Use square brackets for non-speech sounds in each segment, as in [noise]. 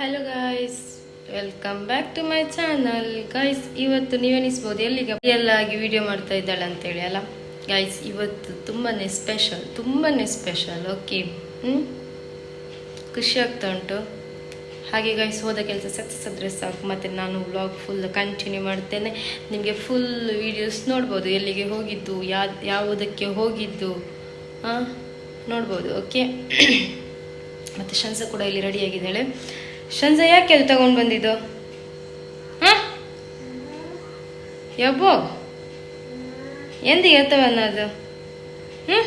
Hello guys welcome back to my channel guys ಇವತ್ತು ನೀವೆನಿಸ್ಬೋದು ಎಲ್ಲಿಗೆ? ಎಲ್ಲ ಆಗಿ ವಿಡಿಯೋ ಮಾಡ್ತಾ ಇದ್ದಾಳೆ ಅಂತೇಳಿ, ಅಲ್ಲ? ಗಾಯ್ಸ್ ಇವತ್ತು ತುಂಬಾ ಸ್ಪೆಷಲ್ ತುಂಬಾ ಸ್ಪೆಷಲ್ ಓಕೆ ಹ್ಞೂ ಖುಷಿ ಆಗ್ತಾ ಉಂಟು. ಹಾಗೆ ಗೈಸ್ ಹೋದ ಕೆಲಸ ಸಕ್ಸಸ್ ಆದರೆ ಸಾಕು. ಮತ್ತು ನಾನು ವ್ಲಾಗ್ ಫುಲ್ ಕಂಟಿನ್ಯೂ ಮಾಡ್ತೇನೆ. ನಿಮಗೆ ಫುಲ್ ವಿಡಿಯೋಸ್ ನೋಡ್ಬೋದು. ಎಲ್ಲಿಗೆ ಹೋಗಿದ್ದು ಯಾವ ಯಾವುದಕ್ಕೆ ಹೋಗಿದ್ದು ನೋಡ್ಬೋದು ಓಕೆ [coughs] ಮತ್ತು ಶಂಸ ಕೂಡ ಇಲ್ಲಿ ರೆಡಿಯಾಗಿದ್ದಾಳೆ ಶಂಸ ಯಾಕೆ ಅದು ತಗೊಂಡು ಬಂದಿದ್ದು? ಹಾಂ? ಯಬ್ಬೋ. ಎಂದಿಗೆ ಅದು ಹ್ಞೂ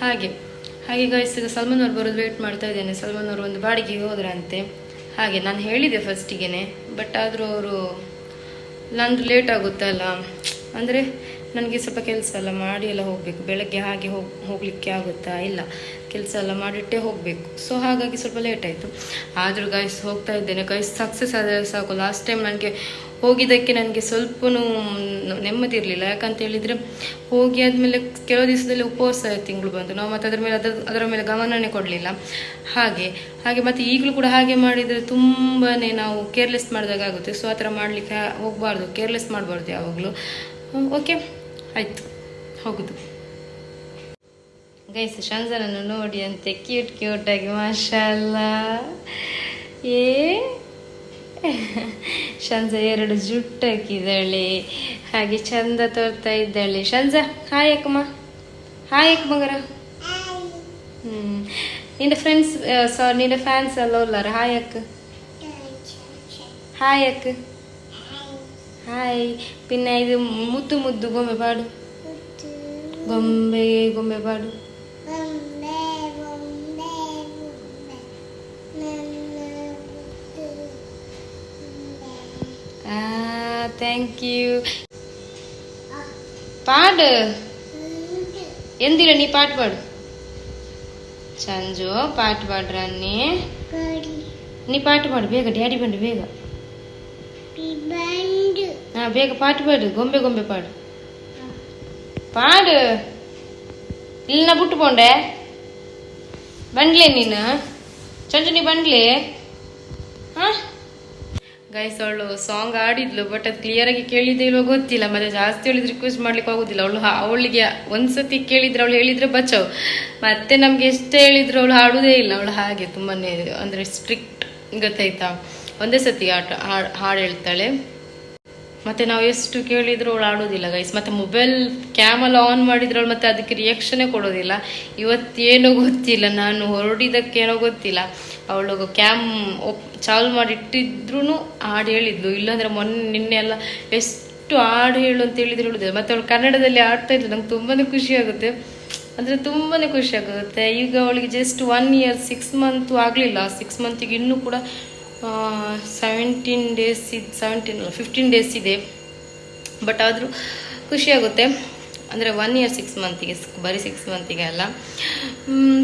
ಹಾಗೆ. ಹಾಗೆ ಈಗ ಸಲ್ಮಾನ್ ಅವ್ರು ಬರೋದು ವೇಟ್ ಮಾಡ್ತಾ ಇದ್ದೇನೆ. ಸಲ್ಮಾನ್ ಅವರು ಒಂದು ಬಾಡಿಗೆಗೆ ಹೋದ್ರಂತೆ. ಹಾಗೆ ನಾನು ಹೇಳಿದೆ ಫಸ್ಟಿಗೆ ಬಟ್ ಆದರೂ ಅವರು ನಂದು ಲೇಟ್ ಆಗುತ್ತಲ್ಲ. ಅಂದರೆ ನನಗೆ ಸ್ವಲ್ಪ ಕೆಲಸ ಎಲ್ಲ ಮಾಡಿ ಎಲ್ಲ ಹೋಗಬೇಕು. ಬೆಳಗ್ಗೆ ಹಾಗೆ ಹೋಗಿ, ಹೋಗಲಿಕ್ಕೆ ಆಗುತ್ತಾ? ಇಲ್ಲ. ಕೆಲಸ ಎಲ್ಲ ಮಾಡಿಟ್ಟೇ ಹೋಗಬೇಕು. ಸೊ ಹಾಗಾಗಿ ಸ್ವಲ್ಪ ಲೇಟ್ ಆಯಿತು. ಆದರೂ ಗೈಸ್ ಹೋಗ್ತಾ ಇದ್ದೇನೆ. ಗೈಸ್ ಸಕ್ಸಸ್ ಆದರೆ ಸಾಕು. ಲಾಸ್ಟ್ ಟೈಮ್ ನನಗೆ ಹೋಗಿದ್ದಕ್ಕೆ ನನಗೆ ಸ್ವಲ್ಪನೂ ನೆಮ್ಮದಿ ಇರಲಿಲ್ಲ. ಯಾಕಂತ ಹೇಳಿದರೆ, ಹೋಗಿ ಆದಮೇಲೆ ಕೆಲವು ದಿವಸದಲ್ಲಿ ಉಪವಾಸ ತಿಂಗಳು ಬಂತು. ನಾವು ಮತ್ತೆ ಅದರ ಮೇಲೆ, ಅದರ ಅದರ ಮೇಲೆ ಗಮನನೇ ಕೊಡಲಿಲ್ಲ. ಹಾಗೆ ಹಾಗೆ ಮತ್ತು ಈಗಲೂ ಕೂಡ ಹಾಗೆ ಮಾಡಿದರೆ ತುಂಬಾ ನಾವು ಕೇರ್ಲೆಸ್ ಮಾಡಿದಾಗ ಆಗುತ್ತೆ. ಸೊ ಆ ಥರ ಮಾಡಲಿಕ್ಕೆ ಹೋಗಬಾರ್ದು. ಕೇರ್ಲೆಸ್ ಮಾಡಬಾರ್ದು ಯಾವಾಗಲೂ. ಓಕೆ ಆಯಿತು. ಹೋಗುದು. ಗೈಸ್ ಶಂಜನನ್ನು ನೋಡಿ ಅಂತೆ ಕ್ಯೂಟ್ ಕ್ಯೂಟಾಗಿ ಮಾಷಲ್ಲ ಏ? ಶಂಜ ಎರಡು ಜುಟ್ಟಾಕಿದ್ದಾಳೆ ಹಾಗೆ ಚಂದ ತೋರ್ತಾ ಇದ್ದಾಳೆ. ಶಂಜ ಹಾಯ್ ಅಕ್ಕಮ್ಮ. ಹಾಯ್ ಅಕ್ಕ ಮಗರ. ಹ್ಮ್. ನಿನ್ನ ಫ್ರೆಂಡ್ಸ್ ಸಾರಿ ನಿನ್ನ ಫ್ಯಾನ್ಸ್ ಎಲ್ಲ ಉಲ್ಲಾರ ಹಾಯ್ ಅಕ್ಕ. ಹಾಯ್ ಅಕ್ಕ. ಹಾಯ್. ಪಿನ್ನ ಇದು ಮುದ್ದು ಮುದ್ದು ಗೊಂಬೆ ಬಾಡು ಗೊಂಬೆ ಗೊಂಬೆ ಬಾಡು ಪಾಡು. ಎಂದಿರ ನೀ ಪಾಟ್ ಪಾಡು ಸಂಜು ಪಾಟ್ ಪಾಡ್ರ ನೀ ನೀ ಪಾಟ್ ಪಾಡು ಬೇಗ ಡ್ಯಾಡಿ ಬಂಡು ಬೇಗ ಹಾ ಬೇಗ ಪಾಟ್ ಪಾಡು ಗೊಂಬೆ ಗೊಂಬೆ ಪಾಡು ಪಾಡು ಇಲ್ಲ ಬಿಟ್ಟು ಪೋಂಡೆ. ಬಂಡ್ಲೆ ನೀನು? ಚಂಚು ನೀ ಬಂಡ್ಲೆ ಹಾಂ? ಗೈಸ್ ಅವಳು ಸಾಂಗ್ ಆಡಿದ್ಲು ಬಟ್ ಅದು ಕ್ಲಿಯರ್ ಆಗಿ ಕೇಳಿದ್ದೆ ಇಲ್ವೋ ಗೊತ್ತಿಲ್ಲ. ಮತ್ತೆ ಜಾಸ್ತಿ ಹೇಳಿದ್ರೆ ರಿಕ್ವೆಸ್ಟ್ ಮಾಡ್ಲಿಕ್ಕೆ ಆಗೋದಿಲ್ಲ. ಅವಳು ಅವಳಿಗೆ ಒಂದ್ಸತಿ ಕೇಳಿದ್ರೆ ಅವಳು ಹೇಳಿದ್ರೆ ಬಚಾವ್ ಮತ್ತೆ ನಮ್ಗೆ ಎಷ್ಟು ಹೇಳಿದ್ರು ಅವಳು ಹಾಡುದೇ ಇಲ್ಲ. ಅವಳು ಹಾಗೆ ತುಂಬಾನೇ, ಅಂದ್ರೆ ಸ್ಟ್ರಿಕ್ಟ್ ಗೊತ್ತಾಯ್ತಾ? ಒಂದೇ ಸತಿ ಆಟ ಹಾಡು ಹೇಳ್ತಾಳೆ. ಮತ್ತೆ ನಾವು ಎಷ್ಟು ಕೇಳಿದ್ರು ಅವಳು ಆಡೋದಿಲ್ಲ ಗೈಸ್ ಮತ್ತೆ ಮೊಬೈಲ್ ಕ್ಯಾಮಲ್ ಆನ್ ಮಾಡಿದ್ರು ಅವಳು ಮತ್ತೆ ಅದಕ್ಕೆ ರಿಯಾಕ್ಷನೇ ಕೊಡೋದಿಲ್ಲ. ಇವತ್ತೇನೋ ಗೊತ್ತಿಲ್ಲ, ನಾನು ಹೊರಡಿದಕ್ಕೇನೋ ಗೊತ್ತಿಲ್ಲ. ಅವಳು ಕ್ಯಾಮ್ ಒಪ್ ಚಾಲು ಮಾಡಿಟ್ಟಿದ್ರು ಹಾಡು ಹೇಳಿದ್ಲು. ಇಲ್ಲಾಂದ್ರೆ ಮೊನ್ನೆ, ನಿನ್ನೆ ಎಲ್ಲ ಎಷ್ಟು ಹಾಡು ಹೇಳು ಅಂತ ಹೇಳಿದ್ರು ಹೇಳಿದ್ರು ಮತ್ತೆ ಅವಳು ಕನ್ನಡದಲ್ಲಿ ಆಡ್ತಾ ಇದ್ಲು. ನಂಗೆ ತುಂಬಾನೇ ಖುಷಿ ಆಗುತ್ತೆ. ಅಂದರೆ ತುಂಬಾನೇ ಖುಷಿ ಆಗುತ್ತೆ. ಈಗ ಅವಳಿಗೆ just one year six month ಆಗಲಿಲ್ಲ. ಸಿಕ್ಸ್ ಮಂತಿಗೆ ಇನ್ನೂ ಕೂಡ ಸೆವೆಂಟೀನ್ ಡೇಸ್ ಇದು ಸೆವೆಂಟೀನ್ ಅಲ್ಲ ಫಿಫ್ಟೀನ್ ಡೇಸ್ ಇದೆ. ಬಟ್ ಆದರೂ ಖುಷಿಯಾಗುತ್ತೆ ಅಂದರೆ ಒನ್ ಇಯರ್ ಸಿಕ್ಸ್ ಮಂತಿಗೆ ಬರೀ ಸಿಕ್ಸ್ ಮಂತಿಗೆ ಅಲ್ಲ.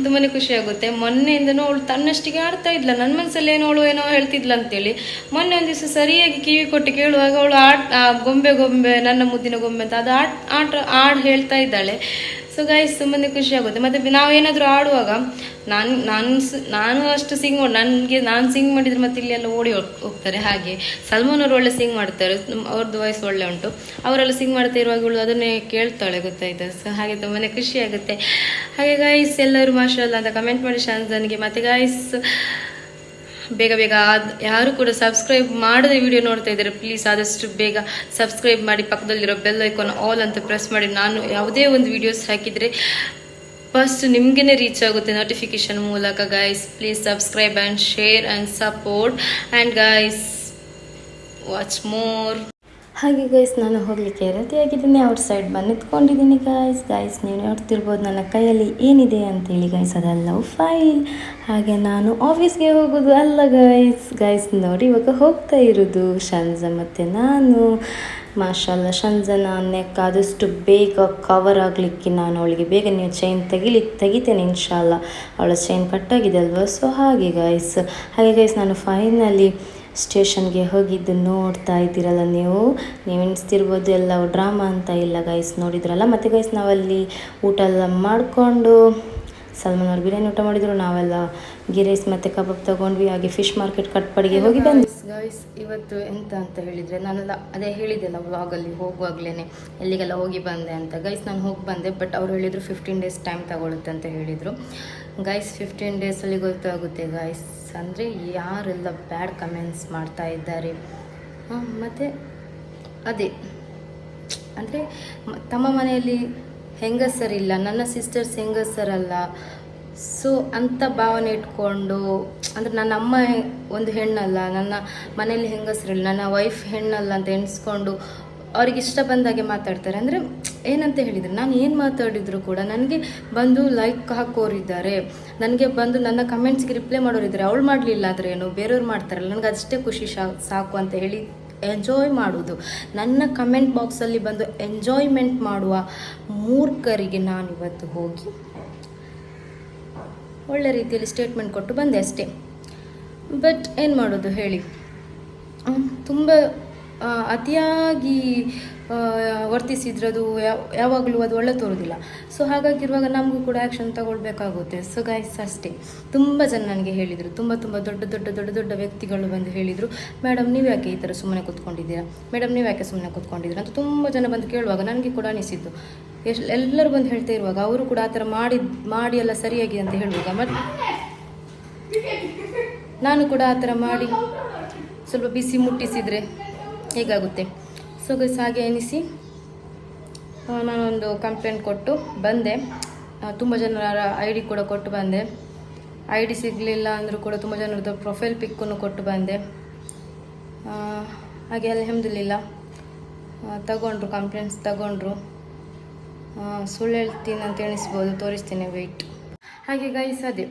ತುಂಬಾ ಖುಷಿಯಾಗುತ್ತೆ ಮೊನ್ನೆಯಿಂದನೂ ಅವಳು ತನ್ನಷ್ಟಿಗೆ ಆಡ್ತಾ ಇದ್ಲ. ನನ್ನ ಮನಸ್ಸಲ್ಲಿ ಏನೋ ಅವಳು ಏನೋ ಹೇಳ್ತಿದ್ಲ ಅಂತೇಳಿ ಮೊನ್ನೆ ಒಂದು ದಿವಸ ಸರಿಯಾಗಿ ಕಿವಿ ಕೊಟ್ಟು ಕೇಳುವಾಗ ಅವಳು ಆಡ್ ಗೊಂಬೆ ಗೊಂಬೆ, ನನ್ನ ಮುದ್ದಿನ ಗೊಂಬೆ ಅಂತ ಅದು ಆಟ ಆಟ ಹಾಡು ಹೇಳ್ತಾ ಇದ್ದಾಳೆ. ಸೊ ಗೈಸ್ ತುಂಬಾ ಖುಷಿ ಆಗುತ್ತೆ. ಮತ್ತೆ ನಾವು ಏನಾದರೂ ಆಡುವಾಗ, ನಾನು ನಾನು ನಾನು ಅಷ್ಟು ಸಿಂಗ್ ನನಗೆ, ನಾನು ಸಿಂಗ್ ಮಾಡಿದ್ರೆ ಮತ್ತೆ ಇಲ್ಲಿ ಎಲ್ಲ ಓಡಿ ಹೋಗ್ತಾರೆ. ಹಾಗೆ ಸಲ್ಮಾನ್ ಅವರು ಒಳ್ಳೆ ಸಿಂಗ್ ಮಾಡ್ತಾರೆ. ಅವ್ರದ್ದು ವಾಯ್ಸ್ ಒಳ್ಳೆ ಉಂಟು. ಅವರೆಲ್ಲ ಸಿಂಗ್ ಮಾಡ್ತಾ ಇರುವಾಗ ಅದನ್ನೇ ಕೇಳ್ತಾಳೆ, ಗೊತ್ತಾಯ್ತು? ಸೊ ಹಾಗೆ ತುಂಬಾ ಖುಷಿ ಆಗುತ್ತೆ. ಹಾಗೆ ಗಾಯ್ಸ್ ಎಲ್ಲರೂ ಮಾಷಲ್ಲ ಅಂತ ಕಮೆಂಟ್ ಮಾಡಿ ಶಾನ್ಸನ್ಗೆ ಮತ್ತೆ ಗಾಯ್ಸ್ ಬೇಗ ಬೇಗ ಯಾರು ಕೂಡ ಸಬ್ಸ್ಕ್ರೈಬ್ ಮಾಡದೆ ವಿಡಿಯೋ ನೋಡ್ತಾ ಇದ್ದಾರೆ ಪ್ಲೀಸ್ ಆದಷ್ಟು ಬೇಗ ಸಬ್ಸ್ಕ್ರೈಬ್ ಮಾಡಿ, ಪಕ್ಕದಲ್ಲಿರೋ ಬೆಲ್ ಐಕಾನ್ ಆಲ್ ಅಂತ ಪ್ರೆಸ್ ಮಾಡಿ. ನಾನು ಯಾವುದೇ ಒಂದು ವಿಡಿಯೋಸ್ ಹಾಕಿದರೆ ಫಸ್ಟ್ ನಿಮಗೇ ರೀಚ್ ಆಗುತ್ತೆ ನೋಟಿಫಿಕೇಶನ್ ಮೂಲಕ guys please subscribe and share and support and guys watch more ಹಾಗೆ ಗೈಸ್ ನಾನು ಹೋಗಲಿಕ್ಕೆ ರೆಡಿಯಾಗಿದ್ದೀನಿ ಅವ್ರ ಸೈಡ್ ಬಂದು ನಿಂತ್ಕೊಂಡಿದ್ದೀನಿ ಗಾಯ್ಸ್ ಗಾಯ್ಸ್ ನೀವು ನೋಡ್ತಿರ್ಬೋದು ನನ್ನ ಕೈಯಲ್ಲಿ ಏನಿದೆ ಅಂತೇಳಿ ಗೈಸ್ ಅದೆಲ್ಲವೂ ಫೈಲ್ ಹಾಗೆ ನಾನು ಆಫೀಸ್ಗೆ ಹೋಗೋದು ಅಲ್ಲ ಗೈಸ್ ಗೈಸ್ ನೋಡಿ, ಇವಾಗ ಹೋಗ್ತಾ ಇರೋದು ಶಂಜ ಮತ್ತು ನಾನು. ಮಾಷಲ್ಲ ಶಂಜನ ನೆಕ್ ಆದಷ್ಟು ಬೇಗ ಕವರ್ ಆಗಲಿಕ್ಕೆ ನಾನು ಅವಳಿಗೆ ಬೇಗ ನೀವು ಚೈನ್ ತೆಗಿಲಿ, ತೆಗಿತೇನೆ ಇನ್ಶಾಲ್ಲ. ಅವಳ ಚೈನ್ ಕಟ್ಟಾಗಿದೆ ಅಲ್ವಾ? ಸೊ ಹಾಗೆ ಗೈಸ್ ಹಾಗೆ ಗೈಸ್ ನಾನು ಫೈನಲಿ ಸ್ಟೇಷನ್ಗೆ ಹೋಗಿದ್ದು ನೋಡ್ತಾ ಇದ್ದೀರಲ್ಲ ನೀವು. ನೀವು ಎಣಿಸ್ತಿರ್ಬೋದು ಎಲ್ಲ ಡ್ರಾಮಾ ಅಂತ ಇಲ್ಲ ಗೈಸ್ ನೋಡಿದ್ರಲ್ಲ? ಮತ್ತು ಗೈಸ್ ನಾವಲ್ಲಿ ಊಟ ಎಲ್ಲ ಮಾಡಿಕೊಂಡು ಸಲ್ಮಾನ್ ಅವ್ರು ಬಿರಿಯಾನಿ ಊಟ ಮಾಡಿದ್ರು ನಾವೆಲ್ಲ ಗೀ ರೈಸ್ ಮತ್ತು ಕಬಾಬ್ ತಗೊಂಡ್ವಿ ಹಾಗೆ ಫಿಶ್ ಮಾರ್ಕೆಟ್ ಕಟ್ಪಡಿಗೆ ಹೋಗಿ ಬಂದ್ವಿ. ಗಾಯ್ಸ್ ಇವತ್ತು ಎಂತ ಅಂತ ಹೇಳಿದರೆ ನಾನೆಲ್ಲ ಅದೇ ಹೇಳಿದ್ದೆಲ್ಲ ವ್ಲಾಗಲ್ಲಿ ಹೋಗುವಾಗಲೇ ಎಲ್ಲಿಗೆಲ್ಲ ಹೋಗಿ ಬಂದೆ ಅಂತ. ಗೈಸ್ ನಾನು ಹೋಗಿ ಬಂದೆ ಬಟ್ ಅವ್ರು ಹೇಳಿದರು ಫಿಫ್ಟೀನ್ ಡೇಸ್ ಟೈಮ್ ತಗೊಳುತ್ತೆ ಅಂತ ಹೇಳಿದರು. ಗೈಸ್ ಫಿಫ್ಟೀನ್ ಡೇಸಲ್ಲಿ ಗೊತ್ತಾಗುತ್ತೆ ಗೈಸ್ ಅಂದರೆ ಯಾರೆಲ್ಲ ಬ್ಯಾಡ್ ಕಮೆಂಟ್ಸ್ ಮಾಡ್ತಾ ಇದ್ದಾರೆ. ಮತ್ತು ಅದೇ ಅಂದರೆ ತಮ್ಮ ಮನೆಯಲ್ಲಿ ಹೆಂಗಸರಿಲ್ಲ, ನನ್ನ ಸಿಸ್ಟರ್ಸ್ ಹೆಂಗಸರಲ್ಲ. ಸೊ ಅಂಥ ಭಾವನೆ ಇಟ್ಕೊಂಡು, ಅಂದರೆ ನನ್ನ ಅಮ್ಮ ಒಂದು ಹೆಣ್ಣಲ್ಲ, ನನ್ನ ಮನೆಯಲ್ಲಿ ಹೆಂಗಸರಿಲ್ಲ, ನನ್ನ ವೈಫ್ ಹೆಣ್ಣಲ್ಲ ಅಂತ ಎಣಿಸ್ಕೊಂಡು ಅವ್ರಿಗೆ ಇಷ್ಟ ಬಂದಾಗೆ ಮಾತಾಡ್ತಾರೆ. ಅಂದರೆ ಏನಂತ ಹೇಳಿದರೆ, ನಾನು ಏನು ಮಾತಾಡಿದ್ರು ಕೂಡ ನನಗೆ ಬಂದು ಲೈಕ್ ಹಾಕೋರಿದ್ದಾರೆ. ನನಗೆ ಬಂದು ನನ್ನ ಕಮೆಂಟ್ಸ್ಗೆ ರಿಪ್ಲೈ ಮಾಡೋರಿದ್ದಾರೆ. ಅವಳು ಮಾಡಲಿಲ್ಲ ಆದರೆ ಏನು, ಬೇರೆಯವ್ರು ಮಾಡ್ತಾರಲ್ಲ, ನನಗೆ ಅಷ್ಟೇ ಖುಷಿ ಸಾಕು ಅಂತ ಹೇಳಿ ಎಂಜಾಯ್ ಮಾಡುವುದು. ನನ್ನ ಕಮೆಂಟ್ ಬಾಕ್ಸಲ್ಲಿ ಬಂದು ಎಂಜಾಯ್ಮೆಂಟ್ ಮಾಡುವ ಮೂರ್ಖರಿಗೆ ನಾನು ಇವತ್ತು ಹೋಗಿ ಒಳ್ಳೆ ರೀತಿಯಲ್ಲಿ ಸ್ಟೇಟ್ಮೆಂಟ್ ಕೊಟ್ಟು ಬಂದೆ ಅಷ್ಟೇ. ಬಟ್ ಏನು ಮಾಡೋದು ಹೇಳಿ? ತುಂಬ ಅತಿಯಾಗಿ ವರ್ತಿಸಿದ್ರೆ ಯಾವ, ಯಾವಾಗಲೂ ಅದು ಒಳ್ಳೆ ತೋರೋದಿಲ್ಲ. ಸೊ ಹಾಗಾಗಿರುವಾಗ ನಮಗೂ ಕೂಡ ಆ್ಯಕ್ಷನ್ ತಗೊಳ್ಬೇಕಾಗುತ್ತೆ. ಸೊ ಗೈಸ್ ಅಷ್ಟೇ. ತುಂಬ ಜನ ನನಗೆ ಹೇಳಿದರು. ತುಂಬ ತುಂಬ ದೊಡ್ಡ ದೊಡ್ಡ ದೊಡ್ಡ ದೊಡ್ಡ ವ್ಯಕ್ತಿಗಳು ಬಂದು ಹೇಳಿದರು ಮೇಡಮ್ ನೀವು ಯಾಕೆ ಈ ಥರ ಸುಮ್ಮನೆ ಕೂತ್ಕೊಂಡಿದ್ದೀರಾ? ಮೇಡಮ್ ನೀವು ಯಾಕೆ ಸುಮ್ಮನೆ ಕೂತ್ಕೊಂಡಿದ್ದೀರಾ? ಅಂತ ತುಂಬ ಜನ ಬಂದು ಕೇಳುವಾಗ ನನಗೆ ಕೂಡ ಅನಿಸಿದ್ದು. ಎಷ್ಟು ಎಲ್ಲರೂ ಬಂದು ಹೇಳ್ತಾ ಇರುವಾಗ ಅವರು ಕೂಡ ಆ ಥರ ಮಾಡಿ ಮಾಡಿ ಎಲ್ಲ ಸರಿಯಾಗಿ ಅಂತ ಹೇಳುವಾಗ ಮತ್ತು ನಾನು ಕೂಡ ಆ ಥರ ಮಾಡಿ ಸ್ವಲ್ಪ ಬಿಸಿ ಮುಟ್ಟಿಸಿದರೆ ಹೇಗಾಗುತ್ತೆ? ಸೊ ಗೈಸ್ ಹಾಗೆ ಎನಿಸಿ ನಾನೊಂದು ಕಂಪ್ಲೇಂಟ್ ಕೊಟ್ಟು ಬಂದೆ. ತುಂಬ ಜನರ ಐ ಡಿ ಕೂಡ ಕೊಟ್ಟು ಬಂದೆ. ಐ ಡಿ ಸಿಗಲಿಲ್ಲ ಅಂದರೂ ಕೂಡ ತುಂಬ ಜನರದ್ದು ಪ್ರೊಫೈಲ್ ಪಿಕ್ಕನ್ನು ಕೊಟ್ಟು ಬಂದೆ. ಹಾಗೆ ಅಲ್ಹಮ್ದುಲಿಲ್ಲ ತಗೊಂಡ್ರು ಕಂಪ್ಲೇಂಟ್ಸ್ ತಗೊಂಡ್ರು. ಸುಳ್ಳು ಹೇಳ್ತೀನಿ ಅಂತ ಎಣಿಸ್ಬೋದು, ತೋರಿಸ್ತೀನಿ ವೆಯ್ಟ್ ಹಾಗೆ ಗೈಸ್ ಅದೇ.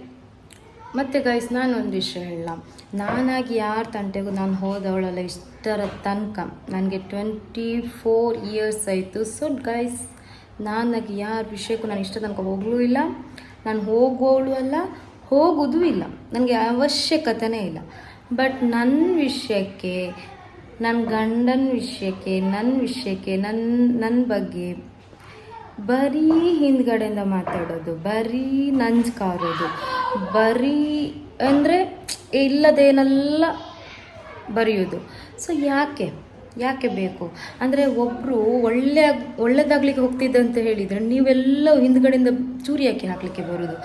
ಮತ್ತೆ ಗೈಸ್ ನಾನೊಂದು ವಿಷಯ ಹೇಳಲ್ಲ ನಾನಾಗಿ ಯಾರ ತಂಟೆಗೂ ನಾನು ಹೋದವಳಲ್ಲ ಇಷ್ಟರ ತನಕ. ನನಗೆ ಟ್ವೆಂಟಿ ಫೋರ್ ಇಯರ್ಸ್ ಆಯಿತು. ಸೊ ಗೈಸ್ ನಾನಾಗಿ ಯಾರ ವಿಷಯಕ್ಕೂ ನಾನು ಇಷ್ಟ ತನಕ ಹೋಗಲೂ ಇಲ್ಲ. ನಾನು ಹೋಗೋಳು ಅಲ್ಲ, ಹೋಗೋದು ಇಲ್ಲ. ನನಗೆ ಅವಶ್ಯಕತೆನೇ ಇಲ್ಲ. ಬಟ್ ನನ್ನ ವಿಷಯಕ್ಕೆ ನನ್ನ ಗಂಡನ ವಿಷಯಕ್ಕೆ ನನ್ನ ವಿಷಯಕ್ಕೆ ನನ್ನ ನನ್ನ ಬಗ್ಗೆ ಬರೀ ಹಿಂದ್ಗಡೆಯಿಂದ ಮಾತಾಡೋದು, ಬರೀ ನಂಜ್ ಕಾರೋದು. ಬರೀ ಅಂದರೆ ಇಲ್ಲದೇನೆಲ್ಲ ಬರೆಯೋದು. ಸೊ ಯಾಕೆ? ಯಾಕೆ ಬೇಕು? ಅಂದರೆ ಒಬ್ಬರು ಒಳ್ಳೆಯ ಒಳ್ಳೆಯದಾಗ್ಲಿಕ್ಕೆ ಹೋಗ್ತಿದ್ದೆ ಅಂತ ಹೇಳಿದರೆ ನೀವೆಲ್ಲ ಹಿಂದ್ಗಡೆಯಿಂದ ಚೂರಿ ಹಾಕಿ ಹಾಕಲಿಕ್ಕೆ ಬರೋದು.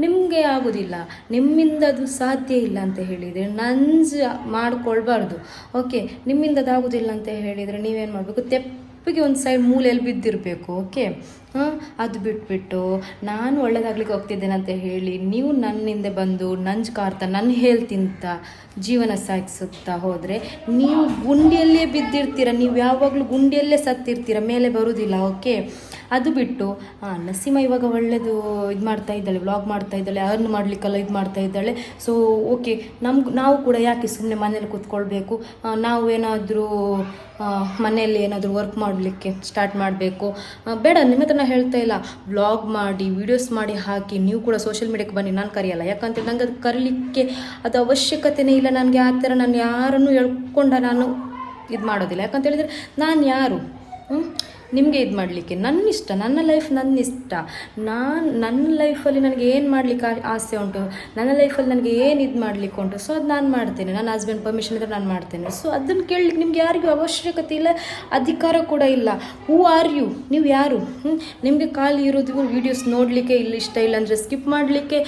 ನಿಮಗೆ ಆಗೋದಿಲ್ಲ. ನಿಮ್ಮಿಂದ ಅದು ಸಾಧ್ಯ ಇಲ್ಲ ಅಂತ ಹೇಳಿದರೆ ನಂಜ್ ಮಾಡ್ಕೊಳ್ಬಾರ್ದು. ಓಕೆ ನಿಮ್ಮಿಂದ ಅದಾಗೋದಿಲ್ಲ ಅಂತ ಹೇಳಿದರೆ ನೀವೇನು ಮಾಡಬೇಕು? ತೆಪ್ಪಿಗೆ ಒಂದು ಸೈಡ್ ಮೂಲೆಯಲ್ಲಿ ಬಿದ್ದಿರಬೇಕು. ಓಕೆ ಅದು ಬಿಟ್ಬಿಟ್ಟು ನಾನು ಒಳ್ಳೇದಾಗ್ಲಿಕ್ಕೆ ಹೋಗ್ತಿದ್ದೇನೆ ಅಂತ ಹೇಳಿ ನೀವು ನನ್ನಿಂದ ಬಂದು ನಂಜ್ ಕಾರ್ತಾ ನನ್ನ ಹೆಲ್ತಿಂತ ಜೀವನ ಸಾಗಿಸುತ್ತಾ ಹೋದರೆ ನೀವು ಗುಂಡಿಯಲ್ಲೇ ಬಿದ್ದಿರ್ತೀರ, ನೀವು ಯಾವಾಗಲೂ ಗುಂಡಿಯಲ್ಲೇ ಸತ್ತಿರ್ತೀರ, ಮೇಲೆ ಬರುವುದಿಲ್ಲ ಓಕೆ ಅದು ಬಿಟ್ಟು ನಸೀಮ ಇವಾಗ ಒಳ್ಳೆಯದು ಇದು ಮಾಡ್ತಾ ಇದ್ದಾಳೆ ವ್ಲಾಗ್ ಮಾಡ್ತಾ ಇದ್ದಾಳೆ ಅರ್ನ್ ಮಾಡಲಿಕ್ಕೆಲ್ಲ ಇದು ಮಾಡ್ತಾ ಇದ್ದಾಳೆ. ಸೊ ಓಕೆ ನಮ್ಗೆ ನಾವು ಕೂಡ ಯಾಕೆ ಸುಮ್ಮನೆ ಮನೇಲಿ ಕೂತ್ಕೊಳ್ಬೇಕು? ನಾವು ಏನಾದರೂ ಮನೆಯಲ್ಲಿ ಏನಾದರೂ ವರ್ಕ್ ಮಾಡಲಿಕ್ಕೆ ಸ್ಟಾರ್ಟ್ ಮಾಡಬೇಕು? ಬೇಡ ನಿಮ್ಮ ನಾನು ಹೇಳ್ತಾ ಇಲ್ಲ. ವ್ಲಾಗ್ ಮಾಡಿ ವಿಡಿಯೋಸ್ ಮಾಡಿ ಹಾಕಿ, ನೀವು ಕೂಡ ಸೋಷಿಯಲ್ ಮೀಡಿಯಾಕ್ಕೆ ಬನ್ನಿ. ನಾನು ಕರೆಯಲ್ಲ. ಯಾಕಂತ ನಂಗೆ ಅದು ಕರೀಲಿಕ್ಕೆ ಅದು ಅವಶ್ಯಕತೆನೇ ಇಲ್ಲ. ನನಗೆ ಆ ಥರ ನಾನು ಯಾರನ್ನು ಹೇಳ್ಕೊಂಡ ನಾನು ಇದು ಮಾಡೋದಿಲ್ಲ. ಯಾಕಂತ ಹೇಳಿದರೆ ನಾನು ಯಾರು? ನಿಮಗೆ ಇದು ಮಾಡಲಿಕ್ಕೆ ನನ್ನ ಇಷ್ಟ, ನನ್ನ ಲೈಫ್ ನನ್ನ ಇಷ್ಟ. ನಾನು ನನ್ನ ಲೈಫಲ್ಲಿ ನನಗೆ ಏನು ಮಾಡಲಿಕ್ಕೆ ಆಸೆ ಉಂಟು? ನನ್ನ ಲೈಫಲ್ಲಿ ನನಗೆ ಏನು ಇದು ಮಾಡಲಿಕ್ಕೆ ಉಂಟು? ಸೊ ಅದು ನಾನು ಮಾಡ್ತೇನೆ. ನನ್ನ ಹಸ್ಬೆಂಡ್ ಪರ್ಮಿಷನ್ ಇದ್ದರೆ ನಾನು ಮಾಡ್ತೇನೆ. ಸೊ ಅದನ್ನು ಕೇಳಲಿಕ್ಕೆ ನಿಮ್ಗೆ ಯಾರಿಗೂ ಅವಶ್ಯಕತೆ ಇಲ್ಲ, ಅಧಿಕಾರ ಕೂಡ ಇಲ್ಲ. ಹೂ ಆರ್ ಯು ನೀವು ಯಾರು? ನಿಮಗೆ ಖಾಲಿ ಇರೋದು ವೀಡಿಯೋಸ್ ನೋಡಲಿಕ್ಕೆ ಇಲ್ಲಿ, ಇಷ್ಟ ಇಲ್ಲ ಅಂದರೆ ಸ್ಕಿಪ್ ಮಾಡಲಿಕ್ಕೆ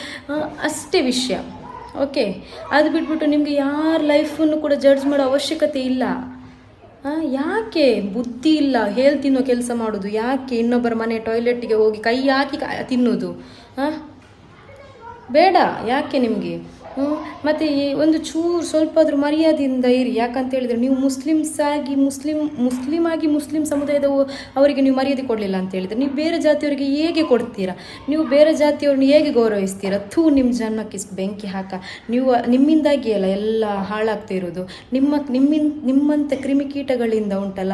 ಅಷ್ಟೇ ವಿಷಯ. ಓಕೆ ಅದು ಬಿಟ್ಬಿಟ್ಟು ನಿಮಗೆ ಯಾರ ಲೈಫನ್ನು ಕೂಡ ಜಡ್ಜ್ ಮಾಡೋ ಅವಶ್ಯಕತೆ ಇಲ್ಲ. ಯಾಕೆ? ಬುದ್ಧಿ ಇಲ್ಲ. ಹೇಳ್ ತಿನ್ನೋ ಕೆಲಸ ಮಾಡೋದು. ಯಾಕೆ? ಇನ್ನೊಬ್ಬರ ಮನೆ ಟಾಯ್ಲೆಟ್ಗೆ ಹೋಗಿ ಕೈ ಹಾಕಿ ತಿನ್ನೋದು. ಹಾಂ ಬೇಡ. ಯಾಕೆ ನಿಮಗೆ? ಮತ್ತು ಈ ಒಂದು ಚೂರು ಸ್ವಲ್ಪ ಆದರೂ ಮರ್ಯಾದೆಯಿಂದ ಇರಿ. ಯಾಕಂತ ಹೇಳಿದರೆ ನೀವು ಮುಸ್ಲಿಮ್ಸ್ ಆಗಿ ಮುಸ್ಲಿಂ ಮುಸ್ಲಿಂ ಆಗಿ ಮುಸ್ಲಿಂ ಸಮುದಾಯದ ಅವರಿಗೆ ನೀವು ಮರ್ಯಾದೆ ಕೊಡಲಿಲ್ಲ ಅಂತ ಹೇಳಿದ್ರೆ ನೀವು ಬೇರೆ ಜಾತಿಯವರಿಗೆ ಹೇಗೆ ಕೊಡ್ತೀರಾ? ನೀವು ಬೇರೆ ಜಾತಿಯವ್ರನ್ನ ಹೇಗೆ ಗೌರವಿಸ್ತೀರಾ? ಥೂ, ನಿಮ್ಮ ಜನ್ಮಕ್ಕೆ ಬೆಂಕಿ ಹಾಕ. ನೀವು, ನಿಮ್ಮಿಂದಾಗಿ ಅಲ್ಲ, ಎಲ್ಲ ಹಾಳಾಗ್ತಾ ಇರೋದು. ನಿಮ್ಮ ನಿಮ್ಮಿಂದ ನಿಮ್ಮಂಥ ಕ್ರಿಮಿಕೀಟಗಳಿಂದ ಉಂಟಲ್ಲ.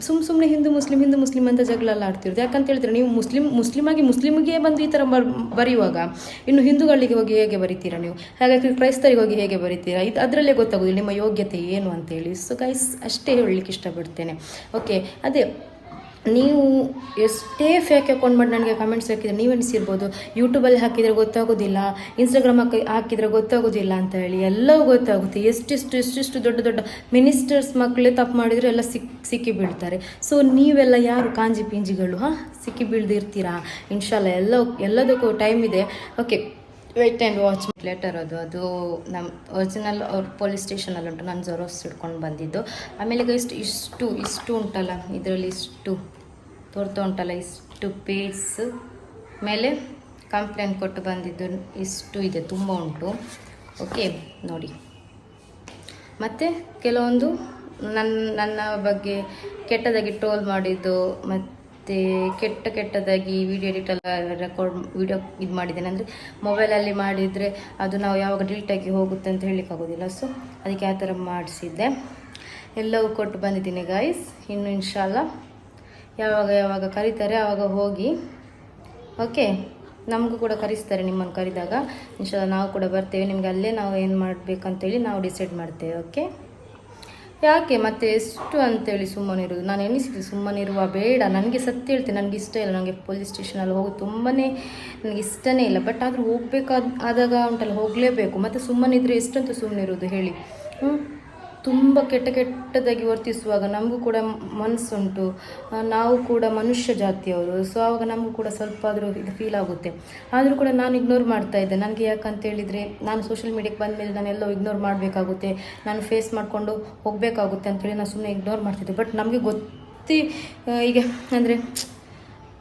ಸುಮ್ಮ ಸುಮ್ಮನೆ ಹಿಂದೂ ಮುಸ್ಲಿಂ ಹಿಂದೂ ಮುಸ್ಲಿಂ ಅಂತ ಜಗಳೆಲ್ಲ ಆಡ್ತಿರೋದು. ಯಾಕಂತ ಹೇಳಿದ್ರೆ ನೀವು ಮುಸ್ಲಿಂ ಮುಸ್ಲಿಮಾಗಿ ಮುಸ್ಲಿಮ್ಗೆ ಬಂದು ಈ ಥರ ಬರ್, ಬರೆಯುವಾಗ ಇನ್ನು ಹಿಂದೂಗಳಿಗೆ ಹೋಗಿ ಹೇಗೆ ಬರಿತೀರಾ ನೀವು? ಹಾಗಾಗಿ ಕ್ರೈಸ್ತರಿಗೆ ಹೋಗಿ ಬರೀತೀರಾ? ಇದು ಅದರಲ್ಲೇ ಗೊತ್ತಾಗೋದಿಲ್ಲ ನಿಮ್ಮ ಯೋಗ್ಯತೆ ಏನು ಅಂತೇಳಿ. ಸೊ ಗೈಸ್ ಅಷ್ಟೇ ಹೇಳಲಿಕ್ಕೆ ಇಷ್ಟಪಡ್ತೇನೆ. ಓಕೆ ಅದೇ, ನೀವು ಎಷ್ಟೇ ಫೇಕ್ ಅಕೌಂಟ್ ಮಾಡಿ ನನಗೆ ಕಮೆಂಟ್ಸ್ ಹಾಕಿದ್ರೆ ನೀವು ಎನಿಸಿರ್ಬೋದು ಯೂಟ್ಯೂಬಲ್ಲಿ ಹಾಕಿದರೆ ಗೊತ್ತಾಗೋದಿಲ್ಲ ಇನ್ಸ್ಟಾಗ್ರಾಮ್ ಹಾಕಿ, ಹಾಕಿದರೆ ಗೊತ್ತಾಗೋದಿಲ್ಲ ಅಂತ ಹೇಳಿ ಎಲ್ಲವೂ ಗೊತ್ತಾಗುತ್ತೆ. ಎಷ್ಟೆಷ್ಟು ಎಷ್ಟೆಷ್ಟು ದೊಡ್ಡ ದೊಡ್ಡ ಮಿನಿಸ್ಟರ್ಸ್ ಮಕ್ಕಳೇ ತಪ್ಪು ಮಾಡಿದರೆ ಎಲ್ಲ ಸಿಕ್ ಸಿಕ್ಕಿ ಬೀಳ್ತಾರೆ ಸೊ ನೀವೆಲ್ಲ ಯಾರು ಕಾಂಜಿ ಪಿಂಜಿಗಳು, ಹಾಂ? ಸಿಕ್ಕಿ ಬೀಳ್ದಿರ್ತೀರಾ ಇನ್ಶಾಲ್ಲ ಎಲ್ಲ ಎಲ್ಲದಕ್ಕೂ ಟೈಮ್ ಇದೆ. Okay wait and watch later ಅದು ಅದು ನಮ್ಮ ಒರಿಜಿನಲ್ ಅವ್ರ ಪೊಲೀಸ್ ಸ್ಟೇಷನಲ್ಲಿ ಉಂಟು. ನಾನು ಜೊರೋಸ್ ಹಿಡ್ಕೊಂಡು ಬಂದಿದ್ದು. ಆಮೇಲೆ ಈಗ ಇಷ್ಟು ಇಷ್ಟು ಇಷ್ಟು ಉಂಟಲ್ಲ. ಇದರಲ್ಲಿ ಇಷ್ಟು, ತೋರ್ತಾ ಉಂಟಲ್ಲ, ಇಷ್ಟು ಪೇಜ್ ಮೇಲೆ ಕಂಪ್ಲೇಂಟ್ ಕೊಟ್ಟು ಬಂದಿದ್ದು ಇಷ್ಟು ಇದೆ, ತುಂಬ ಉಂಟು. ಓಕೆ ನೋಡಿ. ಮತ್ತು ಕೆಲವೊಂದು ನನ್ನ ನನ್ನ ಬಗ್ಗೆ ಕೆಟ್ಟದಾಗಿ ಟ್ರೋಲ್ ಮಾಡಿದ್ದು ಮತ್ತು ಕೆಟ್ಟ ಕೆಟ್ಟದಾಗಿ ವಿಡಿಯೋ ಎಲ್ಲ ರೆಕಾರ್ಡ್ ವಿಡಿಯೋ ಇದು ಮಾಡಿದ್ದೇನೆ. ಅಂದರೆ ಮೊಬೈಲಲ್ಲಿ ಮಾಡಿದರೆ ಅದು ನಾವು ಯಾವಾಗ ಡಿಲೀಟ್ ಆಗಿ ಹೋಗುತ್ತೆ ಅಂತ ಹೇಳಲಿಕ್ಕಾಗೋದಿಲ್ಲ ಸೊ ಅದಕ್ಕೆ ಆ ಥರ ಮಾಡಿಸಿದ್ದೆ. ಎಲ್ಲವೂ ಕೊಟ್ಟು ಬಂದಿದ್ದೀನಿ ಗಾಯ್ಸ್ ಇನ್ನು ಇನ್ಶಾಲ್ಲ ಯಾವಾಗ ಯಾವಾಗ ಕರೀತಾರೆ ಆವಾಗ ಹೋಗಿ. ಓಕೆ ನಮಗೂ ಕೂಡ ಕರೆಸ್ತಾರೆ ನಿಮ್ಮನ್ನು ಕರೆದಾಗ. ಇನ್ಶಾಲ್ಲ ನಾವು ಕೂಡ ಬರ್ತೇವೆ. ನಿಮಗೆ ಅಲ್ಲೇ ನಾವು ಏನು ಮಾಡಬೇಕಂತೇಳಿ ನಾವು ಡಿಸೈಡ್ ಮಾಡ್ತೇವೆ. ಓಕೆ ಯಾಕೆ ಮತ್ತೆ ಎಷ್ಟು ಅಂತೇಳಿ ಸುಮ್ಮನಿರೋದು ನಾನು ಎಣಿಸಿದ್ದು ಸುಮ್ಮನೆ ಇರುವ ಬೇಡ. ನನಗೆ ಸತ್ಯ ಹೇಳ್ತೇನೆ ನನಗೆ ಇಷ್ಟ ಇಲ್ಲ. ನನಗೆ ಪೊಲೀಸ್ ಸ್ಟೇಷನಲ್ಲಿ ಹೋಗಿ ತುಂಬಾ ನನಗೆ ಇಷ್ಟನೇ ಇಲ್ಲ. ಬಟ್ ಆದರೂ ಹೋಗಬೇಕಾದ ಆದಾಗ ಉಂಟಲ್ಲ, ಹೋಗಲೇಬೇಕು. ಮತ್ತು ಸುಮ್ಮನಿದ್ರೆ ಸುಮ್ಮನೆ ಇರೋದು ಹೇಳಿ? ಹ್ಞೂ ತುಂಬ ಕೆಟ್ಟ ಕೆಟ್ಟದಾಗಿ ವರ್ತಿಸುವಾಗ ನಮಗೂ ಕೂಡ ಮನಸ್ಸುಂಟು ನಾವು ಕೂಡ ಮನುಷ್ಯ ಜಾತಿಯವರು. ಸೊ ಆವಾಗ ನಮಗೂ ಕೂಡ ಸ್ವಲ್ಪ ಆದರೂ ಇದು ಫೀಲ್ ಆಗುತ್ತೆ. ಆದರೂ ಕೂಡ ನಾನು ಇಗ್ನೋರ್ ಮಾಡ್ತಾ ಇದ್ದೆ. ನನಗೆ ಯಾಕಂತ ಹೇಳಿದರೆ, ನಾನು ಸೋಷಿಯಲ್ ಮೀಡಿಯಾಕ್ಕೆ ಬಂದಮೇಲೆ ನಾನು ಎಲ್ಲೋ ಇಗ್ನೋರ್ ಮಾಡಬೇಕಾಗುತ್ತೆ. ನಾನು ಫೇಸ್ ಮಾಡಿಕೊಂಡು ಹೋಗಬೇಕಾಗುತ್ತೆ ಅಂತೇಳಿ ನಾನು ಸುಮ್ಮನೆ ಇಗ್ನೋರ್ ಮಾಡ್ತಿದ್ದೆ. ಬಟ್ ನಮಗೆ ಗೊತ್ತಿ ಈಗ ಅಂದರೆ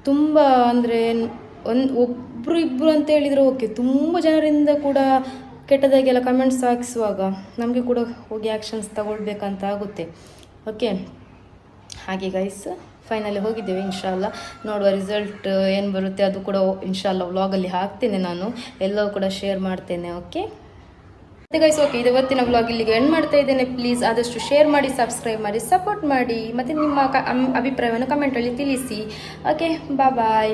ತುಂಬ ಅಂದರೆ ಒಂದು ಒಬ್ಬರು ಇಬ್ಬರು ಅಂತ ಹೇಳಿದರೆ ಓಕೆ ತುಂಬ ಜನರಿಂದ ಕೂಡ ಕೆಟ್ಟದಾಗೆಲ್ಲ ಕಮೆಂಟ್ಸ್ ಹಾಕಿಸುವಾಗ ನಮಗೆ ಕೂಡ ಹೋಗಿ ಆ್ಯಕ್ಷನ್ಸ್ ತಗೊಳ್ಬೇಕಂತ ಆಗುತ್ತೆ. ಓಕೆ ಹಾಗೆ ಗೈಸ್ ಫೈನಲಿ ಹೋಗಿದ್ದೇವೆ ಇನ್ಶಾಲ್ಲ ನೋಡುವ ರಿಸಲ್ಟ್ ಏನು ಬರುತ್ತೆ ಅದು ಕೂಡ ಇನ್ಶಾಲ್ಲ ವ್ಲಾಗಲ್ಲಿ ಹಾಕ್ತೇನೆ ನಾನು. ಎಲ್ಲವೂ ಕೂಡ ಶೇರ್ ಮಾಡ್ತೇನೆ ಓಕೆ ಮತ್ತೆ ಗೈಸ್ ಓಕೆ ಇದು ಇವತ್ತಿನ ವ್ಲಾಗ್ ಇಲ್ಲಿಗೆ ಎಂಡ್ ಮಾಡ್ತಾ ಇದ್ದೇನೆ. ಪ್ಲೀಸ್ ಆದಷ್ಟು ಶೇರ್ ಮಾಡಿ ಸಬ್ಸ್ಕ್ರೈಬ್ ಮಾಡಿ ಸಪೋರ್ಟ್ ಮಾಡಿ. ಮತ್ತು ನಿಮ್ಮ ಅಭಿಪ್ರಾಯವನ್ನು ಕಮೆಂಟಲ್ಲಿ ತಿಳಿಸಿ. Okay bye